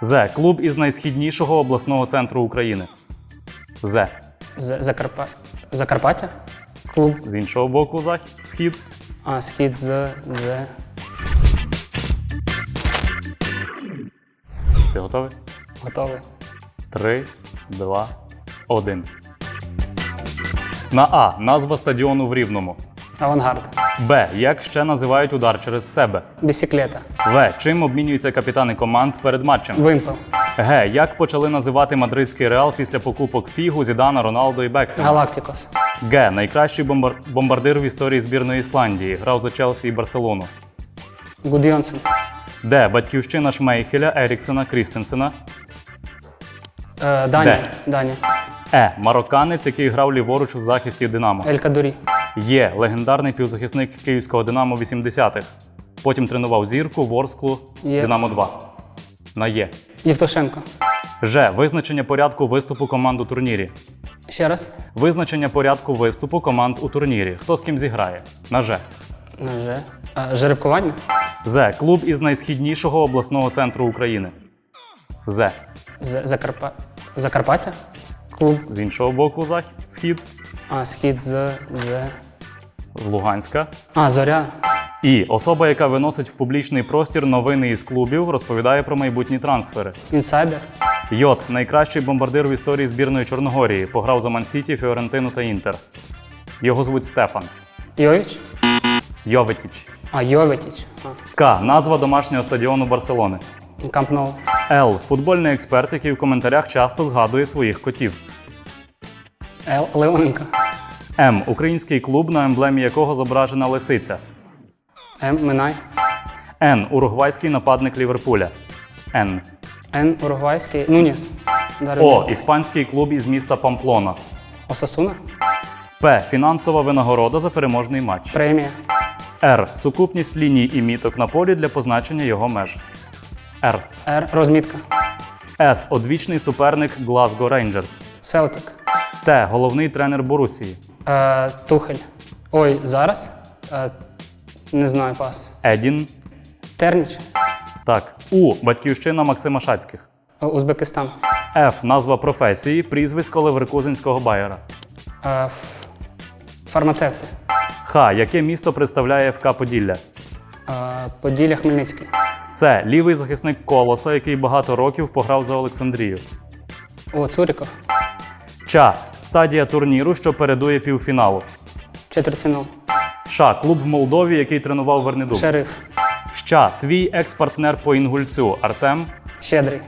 З. Клуб із найсхіднішого обласного центру України. З. З- Закарпа... Закарпаття? Клуб. З іншого боку, захід, схід. А, схід з. з. Ти готовий? Готовий. Три, два, один. На А. Назва стадіону в Рівному. Авангард. Б. Як ще називають удар через себе. Бісіклета. В. Чим обмінюються капітани команд перед матчем. Вимпел. Г. Як почали називати мадридський реал після покупок Фігу, Зідана, Роналдо і Бекхема. Галактикос. Г. Найкращий бомбар- бомбардир в історії збірної Ісландії. Грав за Челсі і Барселону. Гудйонсен. Д. Батьківщина Шмейхеля, Еріксена, Крістенсена. Е, Дані. Де? Е. Марокканець, який грав ліворуч в захисті Динамо. Ель Кадурі. Є легендарний півзахисник київського Динамо 80-х. Потім тренував зірку, Ворсклу, Є. Динамо 2. На Є. Євтушенко. Ж. Визначення порядку виступу команд у турнірі. Ще раз. Визначення порядку виступу команд у турнірі. Хто з ким зіграє? На Ж. На Ж. Е, Жеребкування. З. Клуб із найсхіднішого обласного центру України. З. З. Закарпа... Закарпаття. Клуб. З іншого боку, захід, схід, А, схід з. з. з Луганська. А, зоря. І особа, яка виносить в публічний простір новини із клубів, розповідає про майбутні трансфери. Інсайдер. Йот найкращий бомбардир в історії збірної Чорногорії. Пограв за Мансіті, Фіорентину та Інтер. Його звуть Стефан. Йович. Йоветіч. А, Йоветіч. К. Назва домашнього стадіону Барселони. Камп Ноу. Л. Футбольний експерт, який в коментарях часто згадує своїх котів. Л. Леоненко. М. Український клуб, на емблемі якого зображена лисиця. М. Минай. Н. Уругвайський нападник Ліверпуля. Н. Н. Уругвайський. Нуніс. О. Іспанський клуб із міста Памплона. Осасуна. П. Фінансова винагорода за переможний матч. Премія. Р. Сукупність ліній і міток на полі для позначення його меж. Р. Р. Розмітка. С. Одвічний суперник Glasgow Rangers. Селтик. Т. Головний тренер Борусії. Е, Тухель. Ой, зараз. Е, не знаю пас. Едін. Терніч. Так. У. Батьківщина Максима Шацьких. Е, Узбекистан. Ф. Назва професії. Прізвисько Леверкузенського Байера. Е, ф- фармацевти. Х. Яке місто представляє ФК Поділля? Е, Поділля Хмельницький. Це лівий захисник Колоса, який багато років пограв за Олександрію. О, Цуріков. Ча. Стадія турніру, що передує півфіналу. Четвертьфінал. Ша. Клуб в Молдові, який тренував Вернедуб. Шериф. Ща. Твій екс-партнер по інгульцю Артем. Щедрий.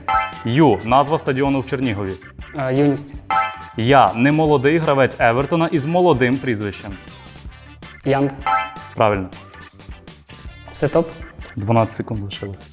Ю. Назва стадіону в Чернігові. Е, Юність. Я немолодий гравець Евертона із молодим прізвищем. Янг. Правильно. Все топ? 12 секунд лишилось.